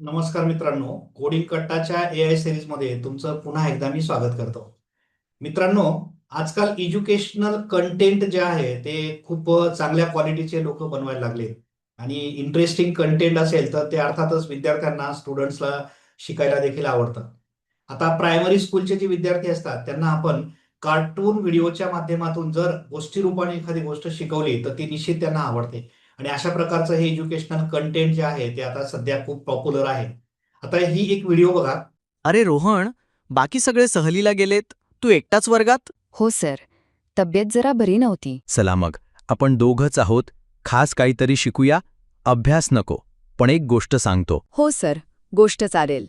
नमस्कार मित्रांनो coding कट्टाच्या A I सिरीजमध्ये तुमचं पुन्हा एकदा मी स्वागत करतो. मित्रांनो आजकाल एज्युकेशनल कंटेंट जे आहे ते खूप चांगल्या क्वालिटीचे लोक बनवायला लागले. आणि इंटरेस्टिंग कंटेंट असेल तर ते अर्थातच विद्यार्थ्यांना स्टुडंट्सला शिकायला देखील आवडतं. आता प्रायमरी स्कूलचे जे विद्यार्थी असतात त्यांना आपण कार्टून व्हिडिओच्या माध्यमातून जर गोष्टी रूपाने एखादी गोष्ट शिकवली तर ती निश्चित त्यांना आवडते. आणि अशा प्रकारचं हे एज्युकेशनल कंटेंट जे आहे ते आता सध्या खूप पॉप्युलर आहे. आता ही एक व्हिडिओ बघा. अरे रोहन बाकी सगळे सहलीला गेलेत? तू एकटाच वर्गात? हो सर. तब्येत जरा बरी नव्हती. चला मग. आपण दोघंच आहोत. खास काहीतरी शिकूया. अभ्यास नको. पण एक गोष्ट सांगतो. हो सर. गोष्ट चालेल.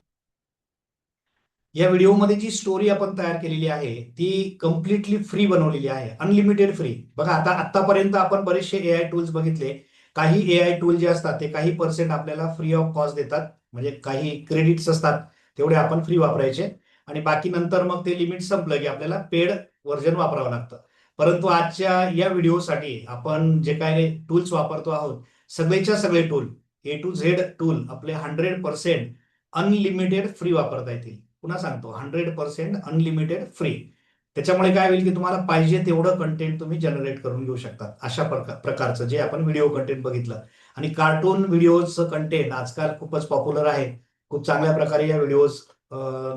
या व्हिडिओमध्ये जी स्टोरी आपण तयार केलेली आहे ती कम्प्लिटली फ्री बनवलेली आहे. अनलिमिटेड फ्री बघा आता आतापर्यंत आपण बरेचसे ए आय टूल्स बघितले. काही ए आय टूल जे असतात ते काही पर्सेंट आपल्याला फ्री ऑफ कॉस्ट देतात. म्हणजे काही क्रेडिट्स असतात तेवढे आपण फ्री वापरायचे. आणि बाकी नंतर मग ते लिमिट संपलं की आपल्याला पेड व्हर्जन वापरावं लागतं. परंतु आजच्या या व्हिडिओसाठी आपण जे काय टूल्स वापरतो आहोत सगळेच्या सगळे tool A to Z tool आपले हंड्रेड पर्सेंट अनलिमिटेड फ्री वापरता येतील. पुन्हा सांगतो हंड्रेड पर्सेंट अनलिमिटेड फ्री त्याच्यामुळे काय होईल की तुम्हाला पाहिजे तेवढं कंटेंट तुम्ही जनरेट करून घेऊ शकता अशा प्रका- प्रकारचं जे आपण व्हिडिओ कंटेंट बघितलं. आणि कार्टून व्हिडिओचं कंटेंट आजकाल खूपच पॉप्युलर आहे. खूप चांगल्या प्रकारे या व्हिडिओज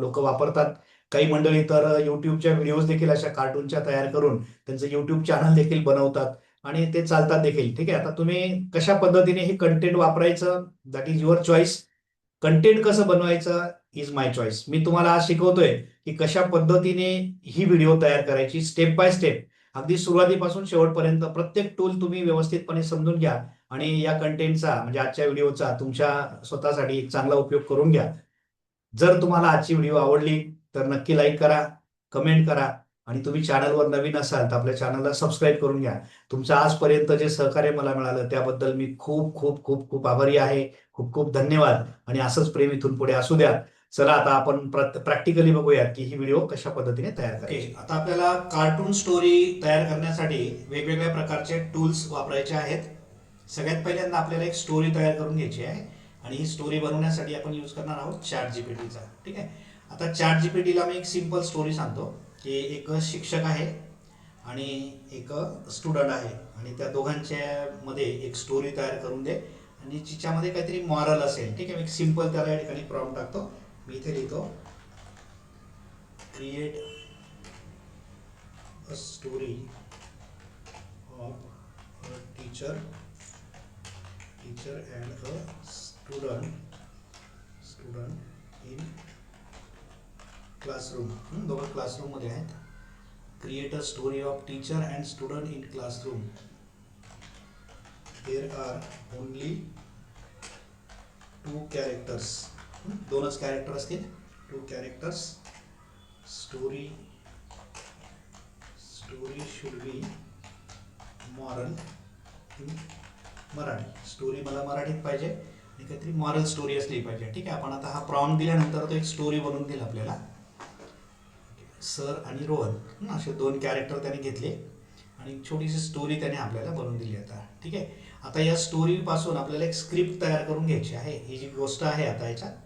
लोक वापरतात. काही मंडळी तर युट्यूबच्या व्हिडिओज देखील अशा कार्टूनच्या तयार करून त्यांचं युट्यूब चॅनल देखील बनवतात. आणि ते चालतात देखील. ठीक आहे? आता तुम्ही कशा पद्धतीने हे कंटेंट वापरायचं? That is your choice content कसं बनवायचं? इज माय चॉईस मी तुम्हाला आज शिकवतोय की कशा पद्धतीने ही व्हिडिओ तयार करायची स्टेप बाय स्टेप अगदी सुरुवातीपासून शेवटपर्यंत प्रत्येक टूल तुम्ही व्यवस्थितपणे समजून घ्या आणि या कंटेंटचा म्हणजे आजच्या व्हिडिओचा तुमच्या स्वतःसाठी एक चांगला उपयोग करून घ्या. जर तुम्हाला आजची व्हिडिओ आवडली तर नक्की लाईक करा कमेंट करा आणि तुम्ही चॅनलवर नवीन असाल तर आपल्या चॅनलला सबस्क्राईब करून घ्या. तुमचं आजपर्यंत जे सहकार्य मला मिळालं त्याबद्दल मी खूप खूप खूप खूप आभारी आहे. खूप खूप धन्यवाद. आणि असंच प्रेम इथून पुढे असू द्या. चला आता आपण प्रॅक्टिकली बघूयात की ही व्हिडिओ कशा पद्धतीने तयार करायची. आता आपल्याला कार्टून स्टोरी तयार करण्यासाठी वेगवेगळ्या प्रकारचे टूल्स वापरायचे आहेत. सगळ्यात पहिल्यांदा आपल्याला एक स्टोरी तयार करून घ्यायची आहे आणि ही स्टोरी बनवण्यासाठी आपण यूज करणार आहोत चॅट जीपीटीचा ठीक आहे? आता चॅट जीपीटीला मी एक सिंपल स्टोरी सांगतो की एक शिक्षक आहे आणि एक स्टुडंट आहे आणि त्या दोघांच्या मध्ये एक स्टोरी तयार करून दे आणि जिच्यामध्ये काहीतरी मॉरल असेल. ठीक आहे? मी एक सिंपल त्याला या ठिकाणी प्रॉब्लेम टाकतो. मी इथे लिहितो create a story of a teacher teacher and a student student in classroom दोघं क्लासरूममध्ये आहेत. Create a story of teacher and student in classroom there are only two characters दोनच कॅरेक्टर असतील. Two characters story story should be moral in Marathi story मला मराठीत पाहिजे. आणि काहीतरी मॉरल स्टोरी असली पाहिजे. ठीक आहे आपण आता हा प्रॉम दिल्यानंतर तो एक स्टोरी बनवून देईल आपल्याला. सर आणि रोहन असे दोन कॅरेक्टर त्याने घेतले. आणि एक छोटीशी स्टोरी त्याने आपल्याला बनवून दिली आता. ठीक आहे? आता या स्टोरीपासून आपल्याला एक स्क्रिप्ट तयार करून घ्यायची आहे. ही जी गोष्ट आहे आता याच्यात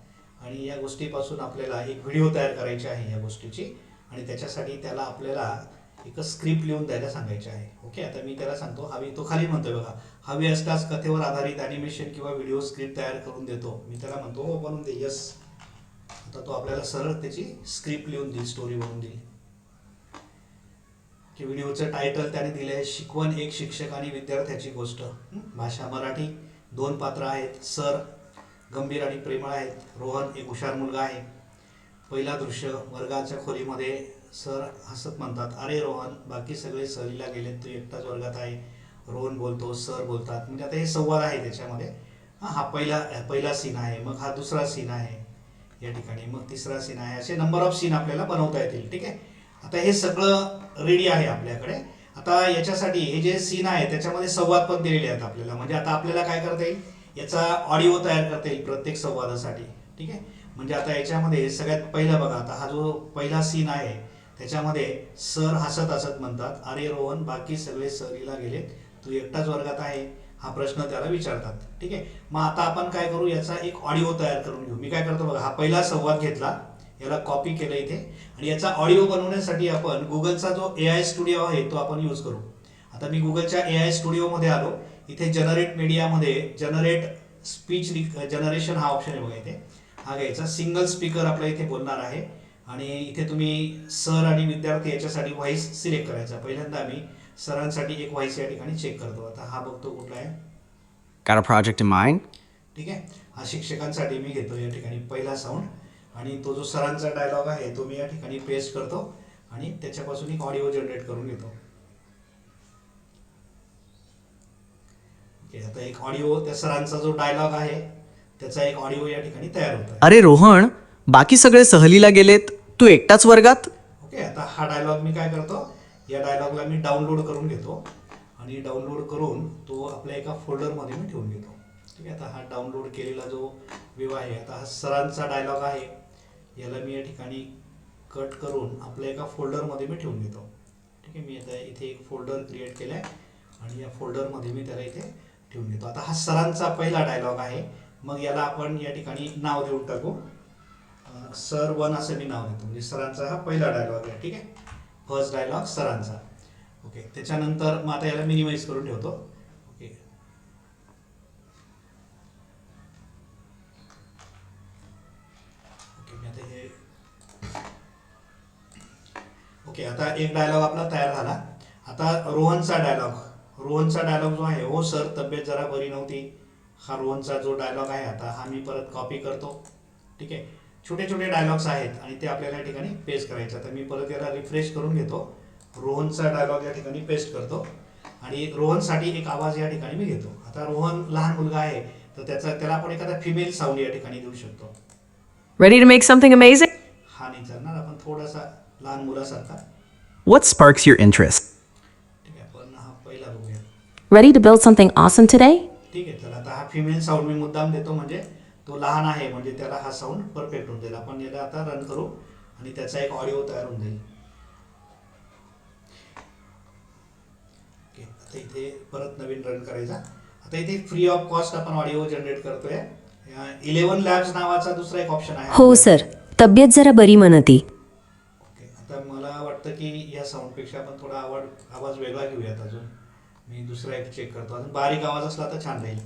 आणि या गोष्टीपासून आपल्याला एक व्हिडिओ तयार करायची आहे या गोष्टीची. आणि त्याच्यासाठी त्याला आपल्याला एक स्क्रिप्ट लिहून द्यायला सांगायचे आहे. ओके? आता मी त्याला सांगतो. हवी तो खाली म्हणतोय बघा. हवी असल्यास कथेवर आधारित ॲनिमेशन किंवा व्हिडिओ स्क्रिप्ट तयार करून देतो. मी त्याला म्हणतो हो बनवून दे. यस आता तो आपल्याला सरळ त्याची स्क्रिप्ट लिहून देईल स्टोरी बनवून देईल. की व्हिडिओचं टायटल त्याने दिलं आहे शिकवण एक शिक्षक आणि विद्यार्थ्याची गोष्ट. भाषा मराठी. दोन पात्र आहेत. सर गंभीर आणि प्रेमळ आहेत. रोहन एक हुशार मुलगा आहे. पहिला दृश्य वर्गाच्या खोलीमध्ये सर हसत म्हणतात अरे रोहन बाकी सगळे सहलीला गेले तू एकटाच वर्गात आहे. रोहन बोलतो सर बोलतात. म्हणजे आता हे संवाद आहे त्याच्यामध्ये. हा हा पहिला पहिला सीन आहे. मग हा दुसरा सीन आहे. या ठिकाणी मग तिसरा सीन आहे. असे नंबर ऑफ सीन आपल्याला बनवता येतील. ठीक आहे? आता हे सगळं रेडी आहे आपल्याकडे. आता याच्यासाठी हे जे सीन आहे त्याच्यामध्ये संवाद पण दिलेले आहेत आपल्याला. म्हणजे आता आपल्याला काय करता येईल? याचा ऑडिओ तयार करता येईल प्रत्येक संवादासाठी. ठीक आहे? म्हणजे आता याच्यामध्ये सगळ्यात पहिला बघा आता हा जो पहिला सीन आहे त्याच्यामध्ये सर हसत हसत म्हणतात अरे रोहन बाकी सगळे सहलीला गेलेत. तू एकटाच वर्गात आहे. हा प्रश्न त्याला विचारतात. ठीक आहे? मग आता आपण काय करू? याचा एक ऑडिओ तयार करून घेऊ. मी काय करतो बघा हा पहिला संवाद घेतला. याला कॉपी केलं इथे. आणि याचा ऑडिओ बनवण्यासाठी आपण गुगलचा जो ए आय स्टुडिओ आहे तो आपण यूज करू. आता मी गुगलच्या ए आय स्टुडिओमध्ये आलो. इथे जनरेट मीडियामध्ये जनरेट स्पीच जनरेशन हा ऑप्शन आहे बघा इथे. हा घ्यायचा. सिंगल स्पीकर आपल्या इथे बोलणार आहे. आणि इथे तुम्ही सर आणि विद्यार्थी याच्यासाठी व्हॉइस सिलेक्ट करायचा. पहिल्यांदा आम्ही सरांसाठी एक व्हॉइस या ठिकाणी चेक करतो. आता हा बघतो कुठला आहे. Got a project in mind? ठीक आहे. हा शिक्षकांसाठी मी घेतो या ठिकाणी पहिला साऊंड आणि तो जो सरांचा डायलॉग आहे तो मी या ठिकाणी पेस्ट करतो. आणि त्याच्यापासून एक ऑडिओ जनरेट करून घेतो. आता एक ऑडिओ त्या सरांचा जो डायलॉग आहे त्याचा एक ऑडिओ या ठिकाणी तयार होत अरे रोहन बाकी सगळे सहलीला गेलेत तू एकटाच वर्गात? ओके आता हा डायलॉग मी काय करतो या डायलॉगला मी डाउनलोड करून घेतो आणि डाउनलोड करून तो आपल्या एका फोल्डरमध्ये मी ठेवून घेतो. ठीक आहे आता हा डाउनलोड केलेला जो व्ह्यू आहे आता हा सरांचा डायलॉग आहे याला मी या ठिकाणी कट करून आपल्या एका फोल्डरमध्ये मी ठेवून घेतो. ठीक आहे मी आता इथे एक फोल्डर क्रिएट केलं आहे आणि या फोल्डरमध्ये मी त्याला इथे ठेवून घेतो. आता हा सरांचा पहिला डायलॉग आहे. मग याला आपण या ठिकाणी नाव देऊन टाकू. सर वन असं मी नाव देतो. म्हणजे सरांचा हा पहिला डायलॉग आहे. ठीक आहे? फर्स्ट डायलॉग सरांचा. ओके त्याच्यानंतर मग आता याला मिनिमाइज करून ठेवतो. ओके ओके मी आता हे ओके आता एक डायलॉग आपला तयार झाला. आता रोहनचा डायलॉग रोहनचा डायलॉग जो आहे हो सर तब्येत जरा बरी नव्हती. हा रोहनचा जो डायलॉग आहे आता हा मी परत कॉपी करतो. ठीक आहे? छोटे छोटे डायलॉग्स आहेत आणि ते आपल्याला या ठिकाणी पेस्ट करायचे. तर मी परत याला रिफ्रेश करून घेतो. रोहनचा डायलॉग या ठिकाणी पेस्ट करतो. आणि रोहनसाठी एक आवाज या ठिकाणी मी घेतो. आता रोहन लहान मुलगा आहे तर त्याचा त्याला आपण एखादा फिमेल साऊंड या ठिकाणी देऊ शकतो. Ready to make something amazing? हा नाही चालणार आपण थोडासा लहान मुलासारखा. What sparks your interest? Ready to build something awesome today? ठीक आहे चला आता हा फिमेल साऊंड मी मुद्दाम देतो म्हणजे तो लहान आहे म्हणजे त्याला हा साऊंड परफेक्ट होऊन जाईल. आपण याला आता रन करू आणि त्याचा एक ऑडिओ तयार होऊन जाईल. ओके आता इथे परत नवीन रन करायचा. आता इथे फ्री ऑफ कॉस्ट आपण ऑडिओ जनरेट करतोय. इलेव्हन लॅब्स नावाचा दुसरा एक ऑप्शन आहे. हो सर तब्येत जरा बरी म्हणती. ओके आता मला वाटतं की या साऊंडपेक्षा आपण थोडा आवाज आवाज वेगळा घेऊयात अजून. मी दुसरा एक चेक करतो. अजून बारीक आवाज असला तर छान राहील.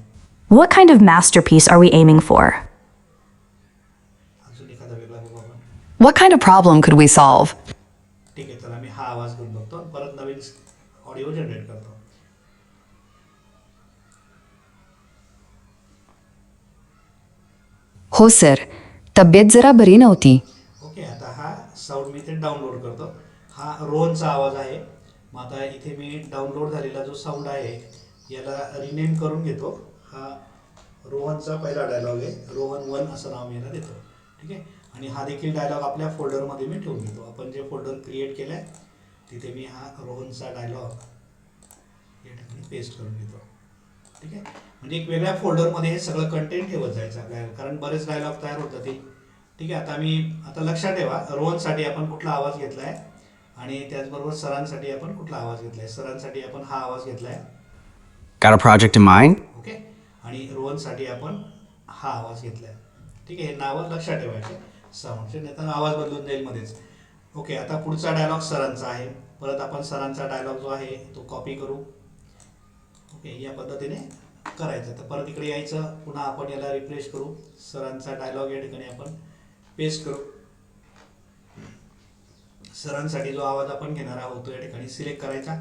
What kind of masterpiece are we aiming for? अजून एखादा वेगळा बघू आपण. What kind of problem could we solve? ठीक आहे चला मी हा आवाज घेऊन बघतो. आणि परत नवीन ऑडिओ जनरेट करतो. हो सर तब्येत जरा बरी नव्हती. ओके आता हा साऊंड मी ते डाउनलोड करतो. हा रोहनचा आवाज आहे. मग आता इथे मी डाउनलोड झालेला जो साऊंड आहे याला रिनेम करून घेतो. हा रोहनचा पहिला डायलॉग आहे. रोहन वन असं नाव मी याला देतो. ठीक आहे? आणि हा देखील डायलॉग आपल्या फोल्डरमध्ये मी ठेवून घेतो आपण जे फोल्डर क्रिएट केलं आहे तिथे मी हा रोहनचा डायलॉग या ठिकाणी पेस्ट करून घेतो. ठीक आहे? म्हणजे एक वेगळ्या फोल्डरमध्ये हे सगळं कंटेंट ठेवत जायचं. आपल्याला कारण बरेच डायलॉग तयार होतात ते ठीक आहे? आता मी आता लक्षात ठेवा रोहनसाठी आपण कुठला आवाज घेतला आहे आणि त्याचबरोबर सरांसाठी आपण कुठला आवाज घेतला आहे सरांसाठी आपण हा आवाज घेतला आहे Got a project in mind? Okay आणि रोहनसाठी आपण हा आवाज घेतला आहे ठीक आहे हे नावं लक्षात ठेवायचे. साऊंडचे नाही तर आवाज बदलून जाईल मध्येच. ओके आता पुढचा डायलॉग सरांचा आहे. परत आपण सरांचा डायलॉग जो आहे तो कॉपी करू. ओके या पद्धतीने करायचं. तर परत इकडे यायचं. पुन्हा आपण याला रिफ्रेश करू. सरांचा डायलॉग या ठिकाणी आपण पेस्ट करू. सरांसाठी जो आवाज आपण घेणार आहोत तो या ठिकाणी सिलेक्ट करायचा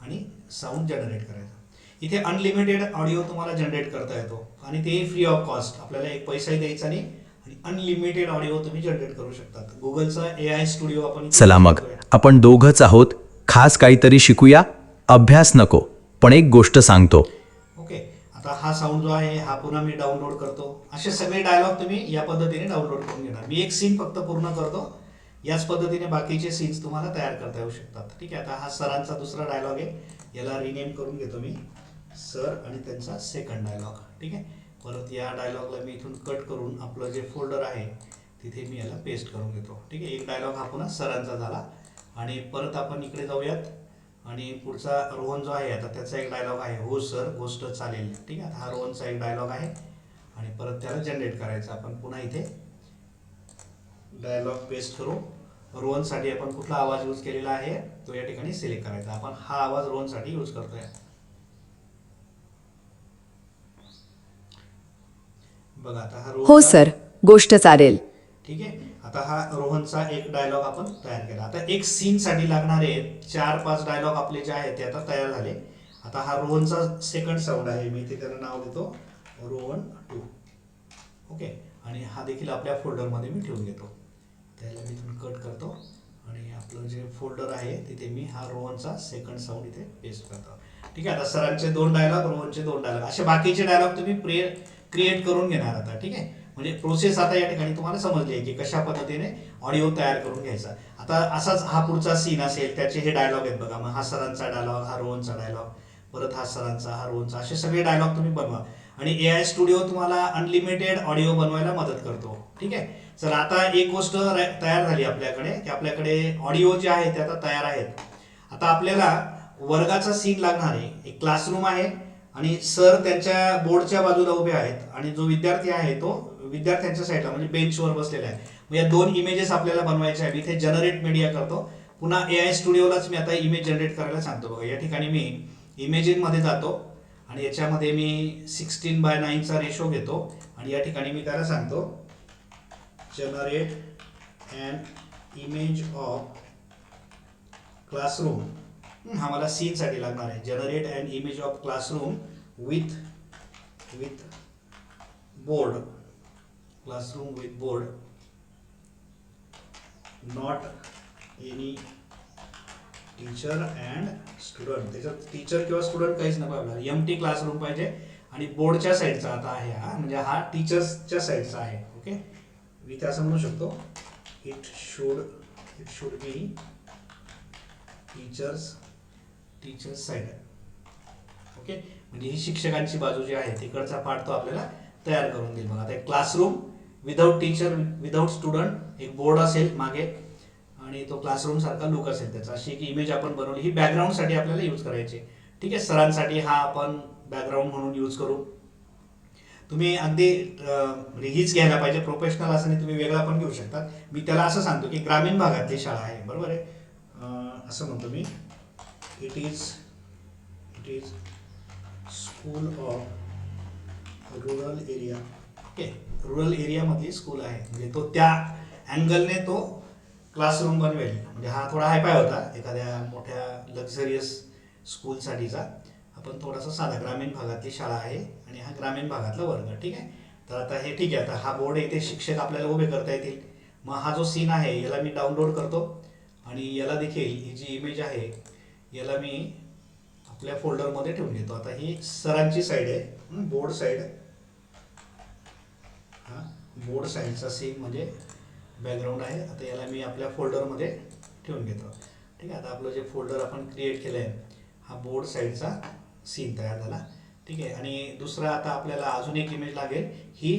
आणि साऊंड जनरेट करायचा. इथे अनलिमिटेड ऑडिओ तुम्हाला जनरेट करता येतो आणि ते फ्री ऑफ कॉस्ट आपल्याला एक पैसाही द्यायचा नाही आणि अनलिमिटेड ऑडिओ तुम्ही जनरेट करू शकतात. गुगलचा ए आय स्टुडिओ आपण चला मग. आपण दोघंच आहोत. खास काहीतरी शिकूया. अभ्यास नको पण एक गोष्ट सांगतो. ओके आता हा साऊंड जो आहे हा पुन्हा मी डाउनलोड करतो. असे सगळे डायलॉग तुम्ही या पद्धतीने डाउनलोड करून घेणार. मी एक सीन फक्त पूर्ण करतो. याच पद्धतीने बाकीचे सीन्स तुम्हाला तयार करता येऊ शकतात. ठीक आहे आता हा सरांचा दुसरा डायलॉग आहे. याला रिनेम करून घेतो मी. सर आणि त्यांचा सेकंड डायलॉग ठीक आहे? परत या डायलॉगला मी इथून कट करून आपलं जे फोल्डर आहे तिथे मी याला पेस्ट करून घेतो. ठीक आहे? एक डायलॉग हा पुन्हा सरांचा झाला. आणि परत आपण इकडे जाऊयात. आणि पुढचा रोहन जो आहे आता त्याचा एक डायलॉग आहे. हो सर गोष्ट चालेल. ठीक आहे? हा रोहनचा एक डायलॉग आहे. आणि परत त्याला जनरेट करायचं. आपण पुन्हा इथे डायलॉग पेस्ट करू. रोहनसाठी आपण कुठला आवाज यूज केलेला आहे? तो या ठिकाणी सिलेक्ट करायचा. आपण हा आवाज रोहनसाठी यूज करतोय. बघा आता हा हो सर. गोष्ट चालेल. ठीक आहे? आता हा रोहनचा एक डायलॉग आपण तयार केला. आता एक सीन साठी लागणारे चार पाच डायलॉग आपले जे आहेत ते आता तयार झाले. आता हा रोहनचा सेकंड साऊंड आहे. मी इथे त्याला नाव देतो. रोहन टू. ओके? आणि हा देखील आपल्या फोल्डरमध्ये मी ठेवून घेतो. त्याला मी इथून कट करतो. आणि आपलं जे फोल्डर आहे तिथे मी हा रोहनचा सेकंड साऊंड इथे पेस्ट करतो. ठीक आहे आता सरांचे दोन डायलॉग रोहनचे दोन डायलॉग असे बाकीचे डायलॉग तुम्ही प्रे क्रिएट करून घेणार आता ठीक आहे? म्हणजे प्रोसेस आता या ठिकाणी तुम्हाला समजली आहे की कशा पद्धतीने ऑडिओ तयार करून घ्यायचा. आता असाच हा पुढचा सीन असेल त्याचे हे डायलॉग आहेत बघा. मग हा सरांचा डायलॉग हा रोहनचा डायलॉग परत हा सरांचा हा रोहनचा असे सगळे डायलॉग तुम्ही बनवा. आणि ए आय स्टुडिओ तुम्हाला अनलिमिटेड ऑडिओ बनवायला मदत करतो. ठीक आहे? तर आता एक गोष्ट तयार झाली आपल्याकडे की आपल्याकडे ऑडिओ जे आहे ते आता तयार आहेत. आता आपल्याला वर्गाचा सीन लागणार आहे. एक क्लासरूम आहे आणि सर त्यांच्या बोर्डच्या बाजूला उभे आहेत आणि जो विद्यार्थी आहे तो विद्यार्थ्यांच्या साईडला म्हणजे बेंचवर बसलेला आहे. या दोन इमेजेस आपल्याला बनवायचे आहे मी इथे जनरेट मीडिया करतो. पुन्हा ए आय स्टुडिओलाच मी आता इमेज जनरेट करायला सांगतो. बघा या ठिकाणी मी इमेजिंगमध्ये जातो आणि याच्यामध्ये मी सिक्स्टीन बाय नाईनचा रेशो घेतो आणि या ठिकाणी मी त्याला सांगतो. Generate and image of classroom हा मला सीनसाठी लागणार आहे. Generate and image of classroom with with board classroom with board not any teacher and student त्याच्यात टीचर किंवा स्टुडंट काहीच नको आपल्याला. एम टी क्लासरूम पाहिजे. आणि बोर्डच्या साईडचा आता आहे हा. म्हणजे हा टीचर्सच्या साईडचा आहे. ओके मी ते असं म्हणू शकतो. It should it should be teachers teachers side okay म्हणजे ही शिक्षकांची बाजू जी आहे तिकडचा पार्ट तो आपल्याला तयार करून देईल. बघा आता एक classroom without teacher without student एक बोर्ड असेल मागे आणि तो क्लासरूम सारखा लुक असेल त्याचा. अशी एक इमेज आपण बनवली. ही बॅकग्राऊंडसाठी आपल्याला यूज करायची. आहे. ठीक आहे? सरांसाठी हा आपण बॅकग्राऊंड म्हणून यूज करू. तुम्ही अगदी अं, हीच घ्यायला पाहिजे प्रोफेशनल असं नाही तुम्ही वेगळा पण घेऊ शकता. मी त्याला असं सांगतो की ग्रामीण भागातली शाळा आहे बरोबर आहे? असं म्हणतो मी it is it is school of rural area okay rural एरियामधली school आहे. म्हणजे तो त्या अँगलने तो क्लासरूम बनवेल. म्हणजे हा थोडा हायफाय होता एखाद्या मोठ्या लक्झरियस स्कूलसाठीचा आपण थोडासा साधा ग्रामीण भागातली शाळा आहे आणि हा ग्रामीण भागातला वर्ग ठीक आहे? तर आता हे ठीक आहे आता हा बोर्ड इथे शिक्षक आपल्याला उभे करता येतील. मग हा जो सीन आहे याला मी डाउनलोड करतो आणि याला देखील ही जी इमेज आहे याला मी आपल्या फोल्डरमध्ये ठेवून घेतो आता ही सरांची साईड आहे बोर्ड साईड हा बोर्ड साईडचा सीन म्हणजे बॅकग्राऊंड आहे. आता याला मी आपल्या फोल्डरमध्ये ठेवून घेतो ठीक आहे आता आपलं जे फोल्डर आपण क्रिएट केलं आहे हा बोर्ड साईडचा सीन तयार झाला. ठीक आहे आणि दुसरा आता आपल्याला अजून एक इमेज लागेल. ही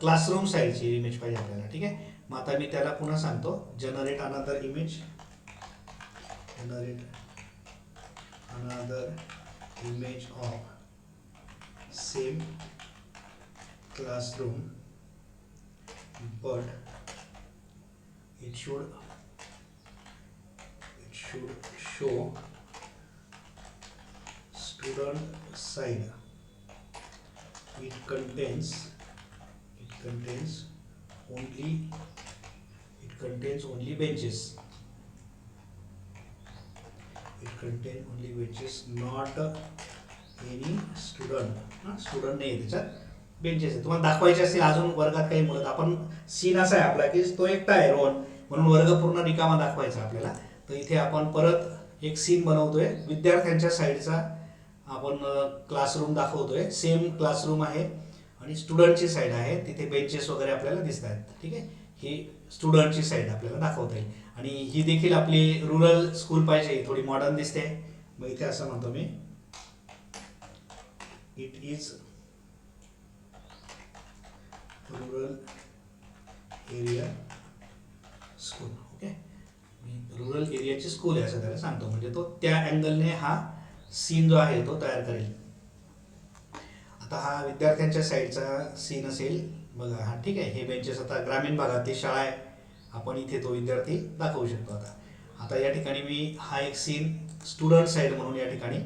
क्लासरूम साईडची इमेज पाहिजे आपल्याला ठीक आहे? मग आता मी त्याला पुन्हा सांगतो. Generate another image generate another image of same classroom but it should it should show student sign it contains it contains only it contains only benches. It contain only benches not any student. Student नाही त्याच्यात benches आहे तुम्हाला दाखवायचे असेल अजून वर्गात काही मुलं. आपण सीन असा आहे आपला की तो एकटा आहे रोहन. म्हणून वर्ग पूर्ण रिकामा दाखवायचा आपल्याला. तर इथे आपण परत एक सीन बनवतोय. विद्यार्थ्यांच्या साईडचा आपण क्लासरूम दाखवतोय. सेम क्लासरूम आहे आणि स्टुडंटची साईड आहे. तिथे बेंचेस वगैरे आपल्याला दिसत आहेत. ठीक आहे? ही स्टुडंटची साईड आपल्याला दाखवता येईल. आणि ही देखील आपली रुरल स्कूल पाहिजे. थोडी मॉडर्न दिसते. मग इथे असं म्हणतो मी. It is rural area school okay rural एरियाची school आहे असं त्याला सांगतो. म्हणजे तो त्या अँगलने हा सीन जो आहे तो तयार करेल. आता हा विद्यार्थ्यांच्या साईडचा सीन असेल. बघा हा ठीक आहे. हे बेंचेस आता ग्रामीण भागातली शाळा आहे. आपण इथे तो विद्यार्थी दाखवू शकतो आता. आता या ठिकाणी मी हा एक सीन स्टुडंट साईड म्हणून या ठिकाणी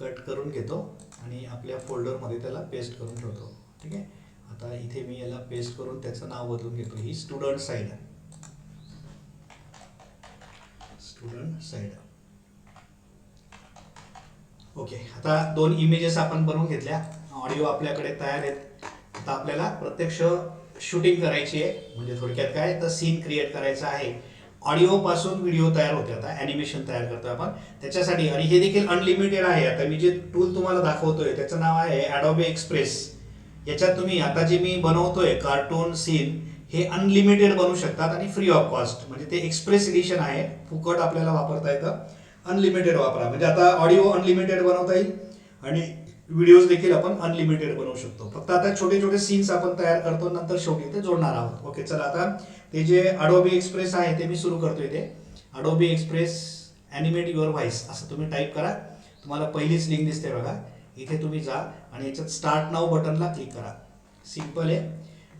कट करून घेतो आणि आपल्या फोल्डरमध्ये त्याला पेस्ट करून ठेवतो. ठीक आहे? आता इथे मी याला पेस्ट करून त्याचं नाव बदलून घेतो. ही student side student side okay आता दोन इमेजेस आपण बनवून घेतल्या. ऑडिओ आपल्याकडे तयार आहेत. आता आपल्याला प्रत्यक्ष शूटिंग करायची आहे. म्हणजे थोडक्यात काय? तर सीन क्रिएट करायचा आहे. ऑडिओ पासून व्हिडिओ तयार होते. आता ॲनिमेशन तयार करतो आपण. त्याच्यासाठी आणि हे देखील अनलिमिटेड आहे. आता मी जे टूल तुम्हाला दाखवतोय त्याचं नाव आहे ॲडोबे एक्सप्रेस याच्यात तुम्ही आता जे मी बनवतोय कार्टून सीन हे अनलिमिटेड बनवू शकतात आणि फ्री ऑफ कॉस्ट म्हणजे ते एक्सप्रेस एडिशन आहे. फुकट आपल्याला वापरता येतं. अनलिमिटेड वापरा. म्हणजे आता ऑडिओ अनलिमिटेड बनवता येईल आणि व्हिडिओज देखील आपण अनलिमिटेड बनवू शकतो. फक्त आता छोटे छोटे सीन्स आपण तयार करतो नंतर शेवटी ते जोडणार आहोत. ओके चला आता ते जे अडोबी एक्सप्रेस आहे ते मी सुरू करतो इथे Adobe express animate your voice असं तुम्ही टाईप करा. तुम्हाला पहिलीच लिंक दिसते बघा. इथे तुम्ही जा आणि याच्यात स्टार्ट नाव बटनला क्लिक करा. सिंपल आहे.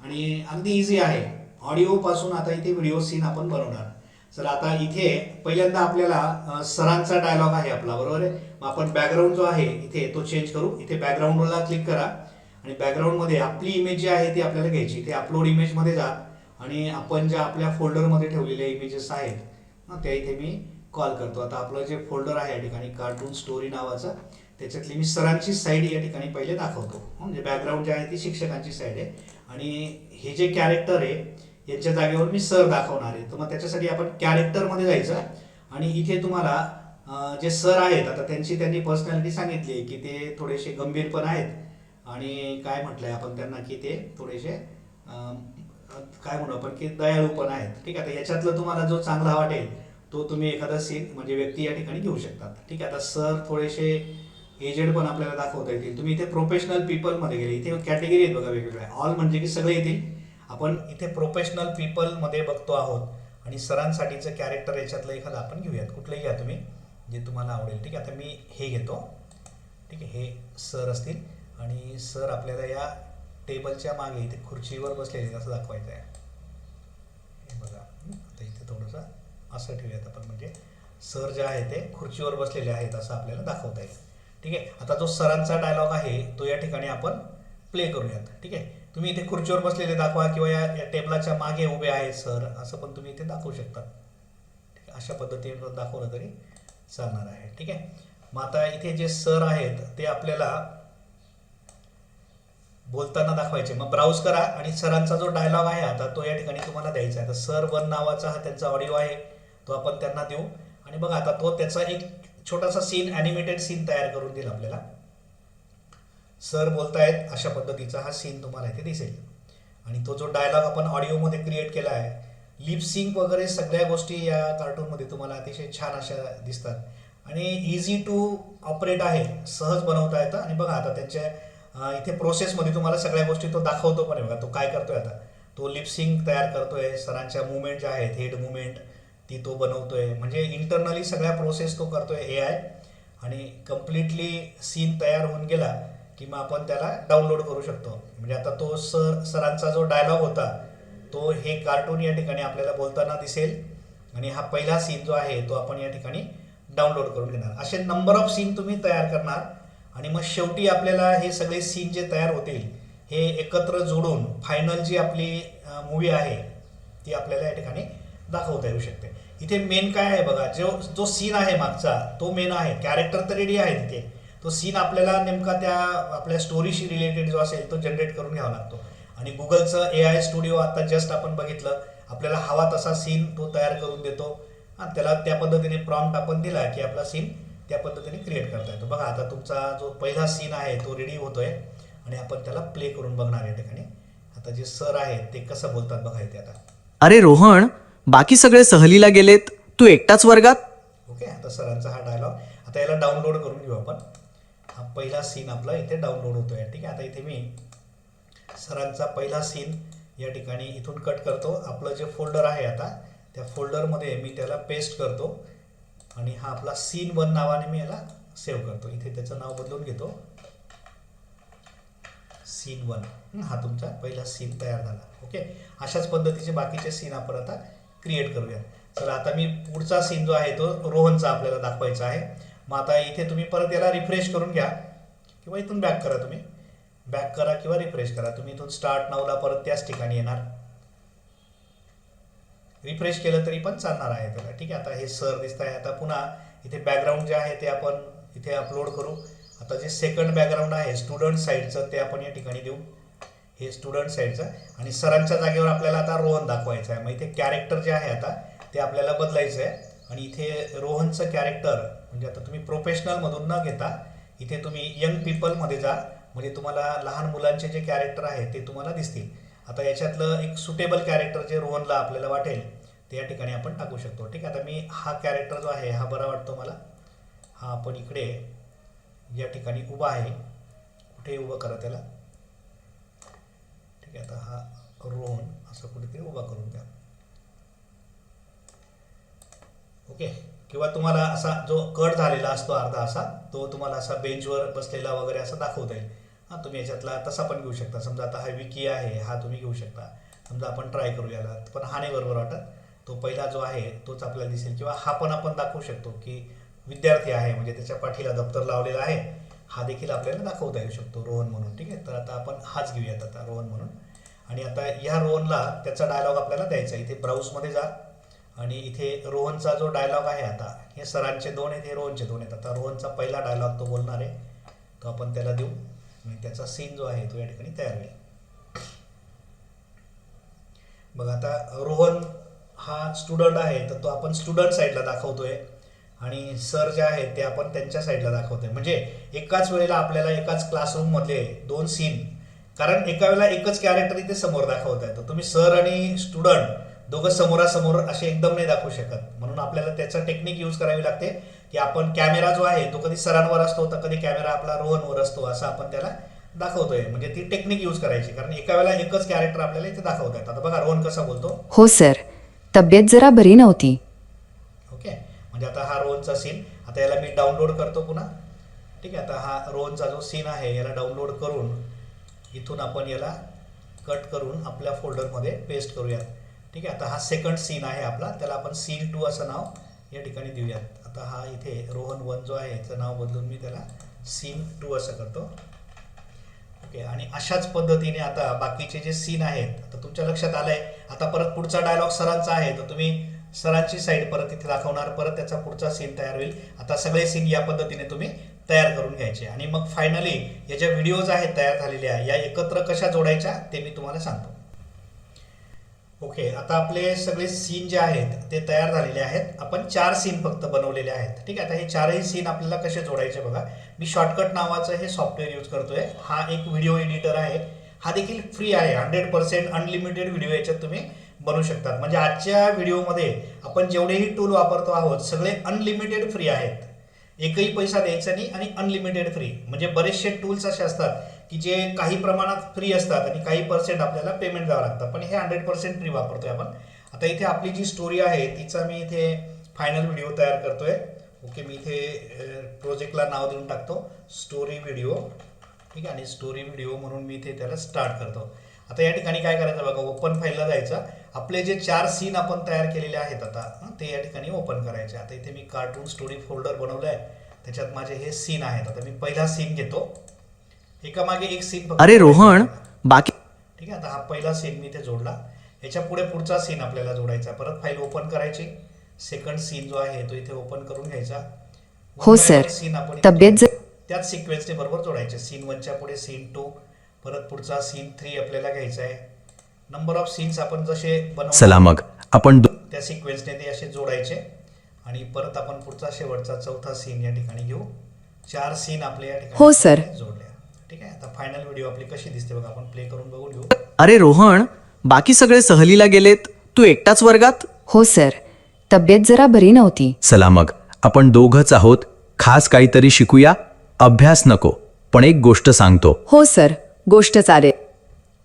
आणि अगदी इझी आहे. ऑडिओपासून आता इथे व्हिडिओ सीन आपण बनवणार. तर आता इथे पहिल्यांदा आपल्याला सरांचा डायलॉग आहे आपला बरोबर आहे? मग आपण बॅकग्राऊंड जो आहे इथे तो चेंज करू. इथे बॅकग्राऊंडला क्लिक करा. आणि बॅकग्राऊंडमध्ये आपली इमेज जी आहे ती आपल्याला घ्यायची. ते अपलोड इमेजमध्ये जा. आणि आपण ज्या आपल्या फोल्डरमध्ये ठेवलेल्या इमेजेस आहेत त्या इथे मी कॉल करतो. आता आपलं जे फोल्डर आहे या ठिकाणी कार्टून स्टोरी नावाचं त्याच्यातली मी सरांची साईड या ठिकाणी पहिले दाखवतो. म्हणजे बॅकग्राऊंड जे आहे ती शिक्षकांची साईड आहे. आणि हे जे कॅरेक्टर आहे यांच्या जागेवर मी सर दाखवणार आहे. तर मग त्याच्यासाठी आपण कॅरेक्टरमध्ये जायचं. आणि इथे तुम्हाला जे सर आहेत आता त्यांची त्यांनी पर्सनॅलिटी सांगितली आहे की ते थोडेसे गंभीर पण आहेत. आणि काय म्हटलंय आपण त्यांना की ते थोडेसे काय म्हणू आपण की दयाळू पण आहेत. ठीक आहे आता याच्यातलं तुम्हाला जो चांगला वाटेल तो तुम्ही एखादा सीन म्हणजे व्यक्ती या ठिकाणी घेऊ शकतात. ठीक आहे आता सर थोडेसे एजेड पण आपल्याला दाखवता येतील. तुम्ही इथे प्रोफेशनल पीपलमध्ये गेले. इथे कॅटेगरी आहेत बघा वेगवेगळ्या. ऑल म्हणजे की सगळे येतील. आपण इथे प्रोफेशनल पीपलमध्ये बघतो आहोत. आणि सरांसाठीचं कॅरेक्टर याच्यातलं एखादं आपण घेऊयात. कुठलंही घ्या तुम्ही जे तुम्हाला आवडेल. ठीक आहे? आता मी हे घेतो. ठीक आहे? हे सर असतील. आणि सर आपल्याला या टेबलच्या मागे इथे खुर्चीवर बसलेले आहेत असं दाखवायचं आहे. हे बघा. आता इथे थोडंसं असं ठेवूयात आपण म्हणजे. सर जे आहे ते खुर्चीवर बसलेले आहेत असं आपल्याला दाखवता येईल. ठीक आहे? आता जो सरांचा डायलॉग आहे तो या ठिकाणी आपण प्ले करूयात. ठीक आहे? तुम्ही इथे खुर्चीवर बसलेले दाखवा किंवा या या टेबलाच्या मागे उभे आहे सर असं पण तुम्ही इथे दाखवू शकता. ठीक अशा पद्धतीने दाखवलं तरी चालणार आहे. ठीक आहे? मग आता इथे जे सर आहेत ते आपल्याला बोलताना दाखवायचे. मग ब्राउज करा आणि सरांचा जो डायलॉग आहे आता तो या ठिकाणी तुम्हाला द्यायचा आहे. तर सर वन नावाचा हा त्यांचा ऑडिओ आहे तो आपण त्यांना देऊ. आणि बघा आता तो त्याचा एक छोटासा सीन ॲनिमेटेड सीन तयार करून देईल आपल्याला. सर बोलतायत अशा पद्धतीचा हा सीन तुम्हाला इथे दिसेल. आणि तो जो डायलॉग आपण ऑडिओमध्ये क्रिएट केला आहे लिपसिंक वगैरे सगळ्या गोष्टी या कार्टूनमध्ये तुम्हाला अतिशय छान अशा दिसतात. आणि इझी टू ऑपरेट आहे सहज बनवता येतं. आणि बघा आता त्यांच्या इथे प्रोसेसमध्ये तुम्हाला सगळ्या गोष्टी तो दाखवतो पण बघा तो काय करतोय आता? तो लिपसिंक तयार करतोय. सरांच्या मुवमेंट ज्या आहेत हेड मुवमेंट ती तो बनवतोय. म्हणजे इंटरनली सगळ्या प्रोसेस तो करतोय ए आय आणि कम्प्लिटली सीन तयार होऊन गेला की मग आपण त्याला डाउनलोड करू शकतो. म्हणजे आता तो सर सरांचा जो डायलॉग होता तो हे कार्टून या ठिकाणी आपल्याला बोलताना दिसेल. आणि हा पहिला सीन जो आहे तो आपण या ठिकाणी डाउनलोड करून घेणार. असे नंबर ऑफ सीन तुम्ही तयार करणार. आणि मग शेवटी आपल्याला हे सगळे सीन जे तयार होतील हे एकत्र जोडून फायनल जी आपली मूवी आहे ती आपल्याला या ठिकाणी दाखवता येऊ शकते. इथे मेन काय आहे बघा जो जो सीन आहे मागचा तो मेन आहे. कॅरेक्टर तर रेडी आहे तिथे. तो सीन आपल्याला नेमका त्या आपल्या स्टोरीशी रिलेटेड जो असेल तो जनरेट करून घ्यावा लागतो. आणि गुगलचं ए आय स्टुडिओ आता जस्ट आपण बघितलं आपल्याला हवा तसा सीन तो तयार करून देतो. आणि त्याला त्या पद्धतीने प्रॉम्प्ट आपण दिला की आपला सीन त्या पद्धतीने क्रिएट करता येतो. बघा आता तुमचा जो पहिला सीन आहे तो रेडी होतोय आणि आपण त्याला प्ले करून बघणार या ठिकाणी. आता जे सर आहेत ते कसं बोलतात बघा इथे आता. अरे रोहन बाकी सगळे सहलीला गेलेत? तू एकटाच वर्गात? ओके आता सरांचा हा डायलॉग आता याला डाउनलोड करून घेऊ आपण. हा पहिला सीन आपला इथे डाउनलोड होतोय. ठीक आहे आता इथे मी सरांचा पहिला सीन या ठिकाणी इथून कट करतो. आपलं जे फोल्डर आहे आता त्या फोल्डरमध्ये मी त्याला पेस्ट करतो आणि हा आपला सीन वन नावाने मी याला सेव्ह करतो. इथे त्याचं नाव बदलून घेतो. सीन वन हा तुमचा पहिला सीन तयार झाला. ओके अशाच पद्धतीचे बाकीचे सीन आपण आता क्रिएट करूया तर आता मी पुढचा सीन जो आहे तो रोहनचा आपल्याला दाखवायचा आहे. मग आता इथे तुम्ही परत याला रिफ्रेश करून घ्या. किंवा इथून बॅक करा तुम्ही. बॅक करा किंवा रिफ्रेश करा. तुम्ही इथून स्टार्ट नऊला परत त्याच ठिकाणी येणार. रिफ्रेश केलं तरी पण चालणार आहे त्याला. ठीक आहे आता हे सर दिसत आहे. आता पुन्हा इथे बॅकग्राऊंड जे आहे ते आपण इथे अपलोड करू. आता जे सेकंड बॅकग्राऊंड आहे स्टुडंट साईडचं ते आपण या ठिकाणी देऊ. हे स्टुडंट साईडचं आणि सरांच्या जागेवर आपल्याला आता रोहन दाखवायचं आहे. मग इथे कॅरेक्टर जे आहे आता ते आपल्याला बदलायचं आहे. आणि इथे रोहनचं कॅरेक्टर म्हणजे आता तुम्ही प्रोफेशनलमधून न घेता इथे तुम्ही यंग पीपलमध्ये जा. म्हणजे तुम्हाला लहान मुलांचे जे कॅरेक्टर आहे ते तुम्हाला दिसतील. आता याच्यातलं एक सुटेबल कॅरेक्टर जे रोहनला आपल्याला वाटेल ते या ठिकाणी आपण टाकू शकतो. ठीक आहे आता मी हा कॅरेक्टर जो आहे हा बरा वाटतो मला. हा आपण इकडे या ठिकाणी उभा आहे. कुठे उभं करा त्याला. ठीक आहे आता हा रोहन असं कुठेतरी उभा करून द्या. ओके. किंवा तुम्हाला असा जो कट झालेला असतो अर्धा असा तो तुम्हाला असा बेंचवर बसलेला वगैरे असा दाखवता येईल. हां तुम्ही याच्यातला तसा पण घेऊ शकता. समजा आता हा विकी आहे हा तुम्ही घेऊ शकता. समजा आपण ट्राय करू याला पण हा नाही बरोबर वाटत. तो पहिला जो आहे तोच आपल्याला दिसेल. किंवा हा पण आपण दाखवू शकतो की विद्यार्थी आहे म्हणजे त्याच्या पाठीला दप्तर लावलेला आहे. हा देखील आपल्याला दाखवता येऊ शकतो रोहन म्हणून. ठीक आहे? तर आता आपण हाच घेऊयात आता रोहन म्हणून. आणि आता ह्या रोहनला त्याचा डायलॉग आपल्याला द्यायचा आहे. इथे ब्राऊजमध्ये जा. आणि इथे रोहनचा जो डायलॉग आहे आता हे सरांचे दोन आहेत हे रोहनचे दोन आहेत. आता रोहनचा पहिला डायलॉग तो बोलणार आहे. तो आपण त्याला देऊ. आणि त्याचा सीन जो आहे तो या ठिकाणी तयार होईल. बघा आता रोहन हा स्टुडंट आहे तर तो आपण स्टुडंट साईडला दाखवतोय. आणि सर जे आहेत ते आपण त्यांच्या साईडला दाखवतोय. म्हणजे एकाच वेळेला आपल्याला एकाच क्लासरूममधले दोन सीन कारण एका वेळेला एकच कॅरेक्टर इथे समोर दाखवत आहे तर तुम्ही सर आणि स्टुडंट दोघं समोरासमोर असे एकदम नाही दाखवू शकत. म्हणून आपल्याला त्याचं टेक्निक यूज करावी लागते की आपण कॅमेरा जो आहे तो कधी सरांवर असतो तर कधी कॅमेरा आपला रोहनवर असतो असं आपण त्याला दाखवतोय. म्हणजे ती टेक्निक यूज करायची. कारण एका वेळेला एकच कॅरेक्टर आपल्याला इथे दाखवता येतात आता बघा रोहन कसा बोलतो? हो सर तब्येत जरा बरी नव्हती. ओके. म्हणजे आता हा रोहनचा सीन आता याला मी डाउनलोड करतो पुन्हा. ठीक आहे आता हा रोहनचा जो सीन आहे याला डाउनलोड करून इथून आपण याला कट करून आपल्या फोल्डरमध्ये पेस्ट करूयात. ठीक आहे? आता हा सेकंड सीन आहे आपला. त्याला आपण सीन टू असं नाव या ठिकाणी देऊयात. आता हा इथे रोहन वन जो आहे याचं नाव बदलून मी त्याला सीन टू असं करतो. ओके आणि अशाच पद्धतीने आता बाकीचे जे सीन आहेत आता तुमच्या लक्षात आलं आहे आता परत पुढचा डायलॉग सरांचा आहे. तर तुम्ही सरांची साईड परत इथे दाखवणार. परत त्याचा पुढचा सीन तयार होईल. आता सगळे सीन या पद्धतीने तुम्ही तयार करून घ्यायचे. आणि मग फायनली या ज्या व्हिडिओज आहेत तयार झालेल्या या एकत्र कशा जोडायच्या ते मी तुम्हाला सांगतो. ओके आता आपले सगळे सीन जे आहेत ते तयार झालेले आहेत. आपण चार सीन फक्त बनवलेले आहेत. ठीक आहे आता हे चारही सीन आपल्याला कसे जोडायचे बघा. मी शॉर्टकट नावाचं हे सॉफ्टवेअर यूज करतोय. हा एक व्हिडिओ एडिटर आहे. हा देखील फ्री आहे. हंड्रेड पर्सेंट अनलिमिटेड व्हिडिओ याच्यात तुम्ही बनवू शकतात म्हणजे आजच्या व्हिडिओमध्ये आपण जेवढेही टूल वापरतो आहोत सगळे अनलिमिटेड फ्री आहेत. एकही पैसा द्यायचा नाही आणि अनलिमिटेड फ्री म्हणजे बरेचसे टूल्स असे असतात की जे काही प्रमाणात फ्री असतात आणि काही पर्सेंट आपल्याला पेमेंट द्यावं लागतं. पण हे हंड्रेड पर्सेंट फ्री वापरतोय आपण. आता इथे आपली जी स्टोरी आहे तिचा मी इथे फायनल व्हिडिओ तयार करतोय. ओके मी इथे प्रोजेक्टला नाव देऊन टाकतो. स्टोरी व्हिडिओ ठीक आहे? आणि स्टोरी व्हिडिओ म्हणून मी इथे त्याला स्टार्ट करतो. आता या ठिकाणी काय करायचं बघा ओपन फाईलला जायचं. आपले जे चार सीन आपण तयार केलेले आहेत आता ते या ठिकाणी ओपन करायचे. आता इथे मी कार्टून स्टोरी फोल्डर बनवलं आहे त्याच्यात माझे हे सीन आहेत. आता मी पहिला सीन घेतो. एका मागे एक सीन अरे रोहन बाकी ठीक आहे आता हा पहिला सीन मी इथे जोडला. याच्यापुढे पुढचा सीन आपल्याला जोडायचा परत फाईल ओपन करायची. सेकंड सीन जो आहे तो इथे ओपन करून घ्यायचा. हो, सर. सीन आपण तब्येत. त्याच सिक्वेन्सने बरोबर जोडायचे. सीन वनच्या पुढे सीन टू परत पुढचा सीन थ्री आपल्याला घ्यायचा आहे. नंबर ऑफ सीन्स आपण जसे बनवतो चला मग. आपण त्या सिक्वेन्सने ते असे जोडायचे. आणि परत आपण पुढचा शेवटचा चौथा सीन या ठिकाणी घेऊ. चार सीन आपले या ठिकाणी हो, सर. जोडले ठीक आहे? आता फायनल व्हिडिओ आपली कशी दिसते बघा आपण प्ले करून बघून घेऊ. अरे रोहन बाकी सगळे सहलीला गेलेत? तू एकटाच वर्गात? हो सर. तब्येत जरा बरी नव्हती. चला मग. आपण दोघंच आहोत. खास काहीतरी शिकूया. अभ्यास नको. पण एक गोष्ट सांगतो. हो सर. गोष्ट चालेल.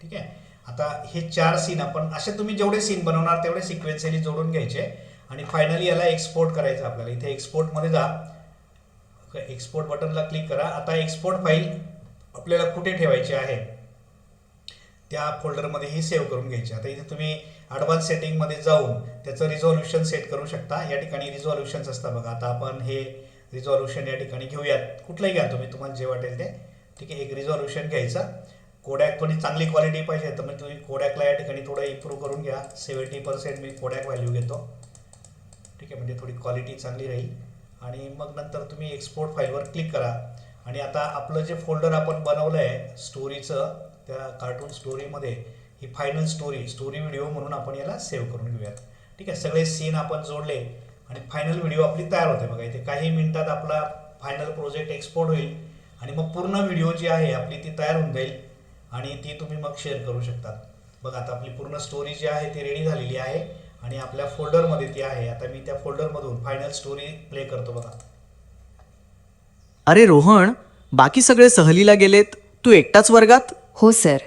ठीक आहे? आता हे चार सीन आपण असे तुम्ही जेवढे सीन बनवणार तेवढे सिक्वेन्शियली जोडून घ्यायचे. आणि फायनली याला एक्सपोर्ट करायचं आपल्याला. इथे एक्सपोर्टमध्ये जा. एक्सपोर्ट बटनला क्लिक करा. आता एक्सपोर्ट फाईल आपल्याला कुठे ठेवायची आहे? त्या फोल्डरमध्ये ही सेव्ह करून घ्यायची. आता इथे तुम्ही ॲडव्हान्स सेटिंगमध्ये जाऊन त्याचं रिझॉल्युशन सेट करू शकता. या ठिकाणी रिझॉल्युशन्स असतात बघा. आता आपण हे रिझॉल्युशन या ठिकाणी घेऊयात. कुठलंही घ्या तुम्ही. तुम्हाला जे वाटेल ते. ठीक आहे? एक रिझॉल्युशन घ्यायचं. कोडॅक थोडी चांगली क्वालिटी पाहिजे. तर मग तुम्ही कोडॅकला या ठिकाणी थोडं इम्प्रूव्ह करून घ्या. सेवन्टी पर्सेंट मी कोडॅक व्हॅल्यू घेतो. ठीक आहे? म्हणजे थोडी क्वालिटी चांगली राहील. आणि मग नंतर तुम्ही एक्सपोर्ट फाईलवर क्लिक करा. आणि आता आपलं जे फोल्डर आपण बनवलं आहे स्टोरीचं त्या कार्टून स्टोरीमध्ये ही फायनल स्टोरी स्टोरी व्हिडिओ म्हणून आपण याला सेव्ह करून घेऊयात. ठीक आहे सगळे सीन आपण जोडले आणि फायनल व्हिडिओ आपली तयार होते बघा इथे. काही मिनिटात आपला फायनल प्रोजेक्ट एक्सपोर्ट होईल आणि मग पूर्ण व्हिडिओ जी आहे आपली ती तयार होऊन जाईल आणि ती तुम्ही मग शेअर करू शकता बघा आता आपली पूर्ण स्टोरी जी आहे ती रेडी झालेली आहे आणि आपल्या फोल्डरमध्ये ती आहे. आता मी त्या फोल्डरमधून फायनल स्टोरी प्ले करतो बघा. अरे रोहन बाकी सगळे सहलीला गेलेत? तू एकटाच वर्गात? हो सर.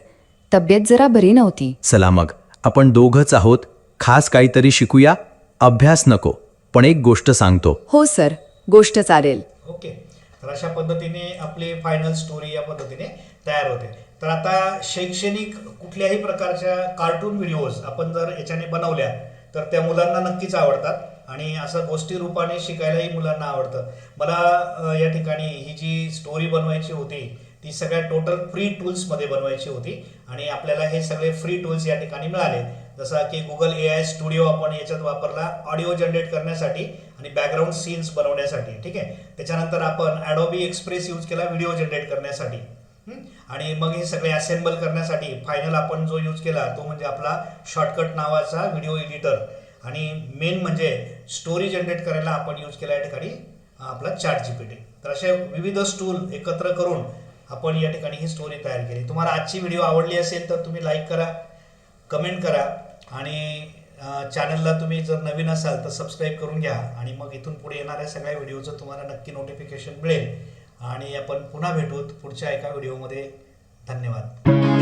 तब्येत जरा बरी नव्हती. चला मग. आपण दोघंच आहोत. खास काहीतरी शिकूया. अभ्यास नको. पण एक गोष्ट सांगतो. हो सर. गोष्ट चालेल. ओके. तर अशा पद्धतीने आपली फायनल स्टोरी या पद्धतीने तयार होते. तर आता शैक्षणिक कुठल्याही प्रकारच्या कार्टून व्हिडिओज आपण जर याच्याने बनवल्या तर त्या मुलांना नक्कीच आवडतात. आणि असं गोष्टी रूपाने शिकायलाही मुलांना आवडतं. मला या ठिकाणी ही जी स्टोरी बनवायची होती ती सगळ्या टोटल फ्री टूल्समध्ये बनवायची होती आणि आपल्याला हे सगळे फ्री टूल्स या ठिकाणी मिळाले. जसं की गुगल ए आय स्टुडिओ आपण याच्यात वापरला ऑडिओ जनरेट करण्यासाठी आणि बॅकग्राऊंड सीन्स बनवण्यासाठी ठीक आहे? त्याच्यानंतर आपण ॲडोबी एक्सप्रेस यूज केला व्हिडिओ जनरेट करण्यासाठी. आणि मग हे सगळे असेंबल करण्यासाठी फायनल आपण जो यूज केला तो म्हणजे आपला शॉर्टकट नावाचा व्हिडिओ एडिटर आणि मेन म्हणजे स्टोरी जनरेट करायला आपण यूज केला या ठिकाणी आपला चार्टची पी टी तर असे विविध स्टूल एकत्र करून आपण या ठिकाणी ही स्टोरी तयार केली. तुम्हाला आजची व्हिडिओ आवडली असेल तर तुम्ही लाईक करा कमेंट करा आणि चॅनलला तुम्ही जर नवीन असाल तर सबस्क्राईब करून घ्या आणि मग इथून पुढे येणाऱ्या सगळ्या व्हिडिओचं तुम्हाला नक्की नोटिफिकेशन मिळेल. आणि आपण पुन्हा भेटूत पुढच्या एका व्हिडिओमध्ये धन्यवाद.